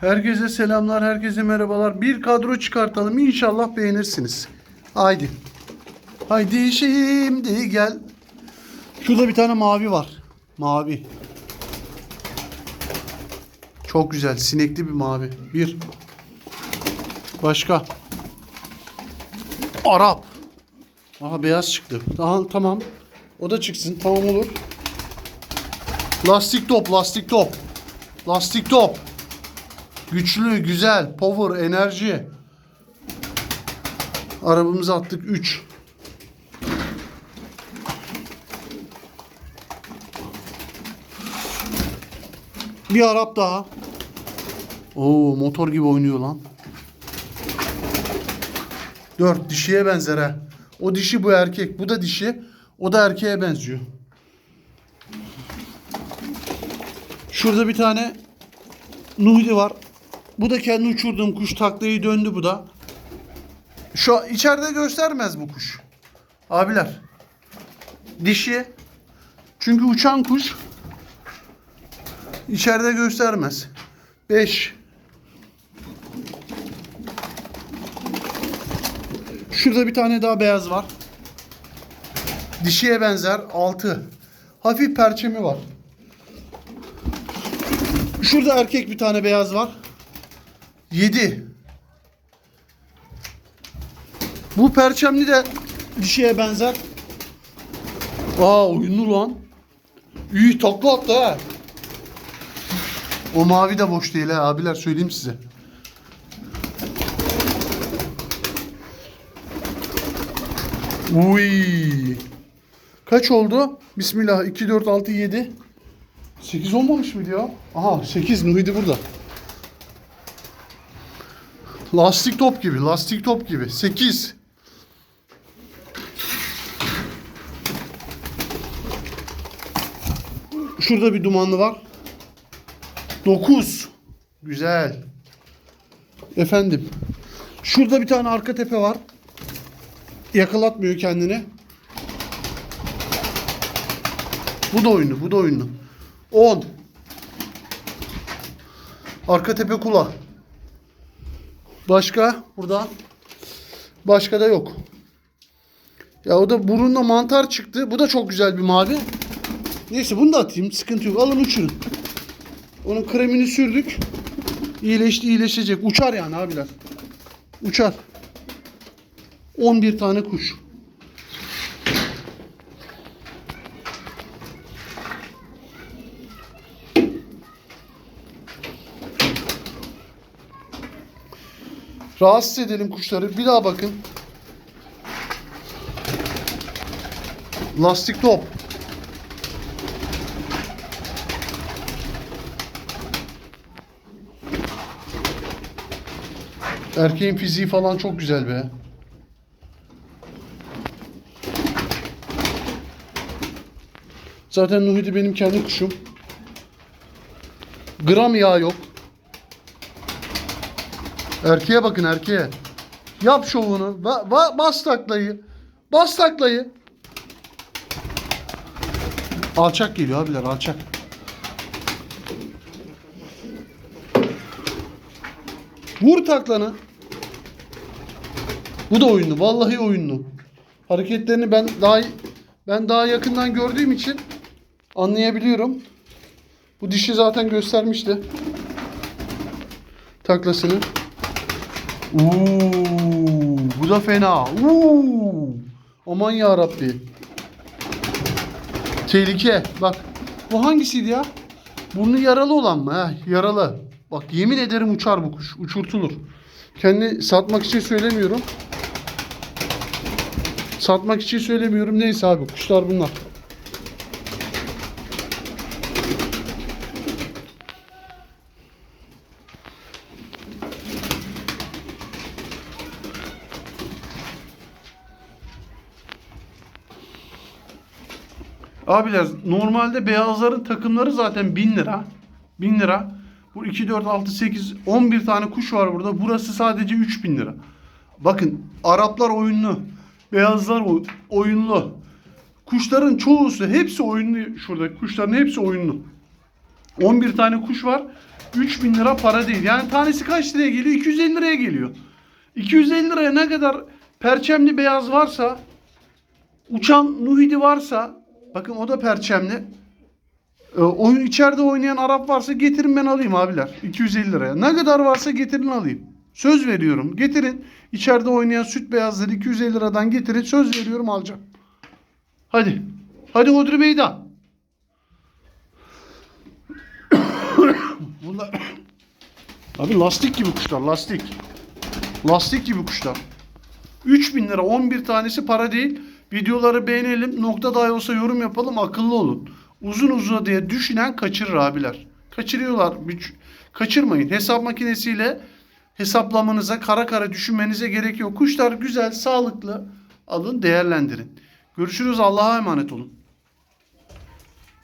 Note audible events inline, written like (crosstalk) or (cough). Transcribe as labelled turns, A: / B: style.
A: Herkese selamlar, herkese merhabalar. Bir kadro çıkartalım. İnşallah beğenirsiniz. Haydi. Haydi şimdi gel. Şurada bir tane mavi var. Mavi. Çok güzel. Sinekli bir mavi. Bir. Başka. Arap. Aha beyaz çıktı. Daha tamam. O da çıksın. Tamam olur. Lastik top, lastik top. Lastik top. Güçlü, güzel, power, enerji. Arabamızı attık 3. Bir Arap daha. Oo motor gibi oynuyor lan. 4 dişiye benzer ha. O dişi bu erkek, bu da dişi. O da erkeğe benziyor. Şurada bir tane Nuhidi var. Bu da kendi uçurduğum kuş taklayı döndü bu da. Şu içeride göstermez bu kuş. Abiler. Dişi. Çünkü uçan kuş içeride göstermez. 5. Şurada bir tane daha beyaz var. Dişiye benzer 6. Hafif perçemi var. Şurada erkek bir tane beyaz var. 7. Bu perçemli de dişiye benzer. Aa oyunlu lan. İyi takla attı ha. O mavi de boş değil ha abiler söyleyeyim size. Uy. Kaç oldu? Bismillah 2 4 6 7 8 olmamış mıydı ya? Aha 8 Nuhidi burada. Lastik top gibi, lastik top gibi. 8. Şurada bir dumanlı var. 9. Güzel. Efendim. Şurada bir tane arka tepe var. Yakalatmıyor kendini. Bu da oyunlu, bu da oyunlu. 10. Arka tepe kula. Başka burada. Başka da yok. Ya o da burnunda mantar çıktı. Bu da çok güzel bir mavi. Neyse bunu da atayım. Sıkıntı yok. Alın uçurun. Onun kremini sürdük. İyileşti iyileşecek. Uçar yani abiler. Uçar. 11 tane kuş. Rahatsız edelim kuşları. Bir daha bakın. Lastik top. Erkeğin fiziği falan çok güzel be. Zaten Nuhidi benim kendi kuşum. Gram yağ yok. Erkeğe bakın erkeğe. Yap şovunu. Ba ba bas taklayı. Bas taklayı. Alçak geliyor abiler alçak. Vur taklanı. Bu da oyunlu. Vallahi oyunlu. Hareketlerini ben daha ben daha yakından gördüğüm için anlayabiliyorum. Bu dişi zaten göstermişti. Taklasını. Uuu, bu da fena. Uuu. Aman ya Rabbi. Tehlike. Bak. Bu hangisiydi ya? Burnu yaralı olan mı? Heh, yaralı. Bak yemin ederim uçar bu kuş. Uçurtulur. Kendi satmak için söylemiyorum. Satmak için söylemiyorum. Neyse abi kuşlar bunlar. Abiler normalde beyazların takımları zaten 1000 lira. 1000 lira. Bu 2, 4, 6, 8, 11 tane kuş var burada. Burası sadece 3000 lira. Bakın Araplar oyunlu. Beyazlar oy- oyunlu. Kuşların çoğusu hepsi oyunlu şurada. Kuşların hepsi oyunlu. 11 tane kuş var. 3000 lira para değil. Yani tanesi kaç liraya geliyor? 250 liraya geliyor. 250 liraya ne kadar perçemli beyaz varsa, uçan nuhidi varsa, bakın o da perçemli. Ee, oyun içeride oynayan Arap varsa getirin ben alayım abiler. 250 liraya. Ne kadar varsa getirin alayım. Söz veriyorum. Getirin. İçeride oynayan süt beyazları 250 liradan getirin. Söz veriyorum alacağım. Hadi. Hadi Hodri Beyda. (coughs) Bunlar (coughs) Abi lastik gibi kuşlar, lastik. Lastik gibi kuşlar. 3000 lira 11 tanesi para değil. Videoları beğenelim. Nokta dahi olsa yorum yapalım. Akıllı olun. Uzun uzun diye düşünen kaçırır abiler. Kaçırıyorlar. Kaçırmayın. Hesap makinesiyle hesaplamanıza, kara kara düşünmenize gerek yok. Kuşlar güzel, sağlıklı. Alın, değerlendirin. Görüşürüz. Allah'a emanet olun.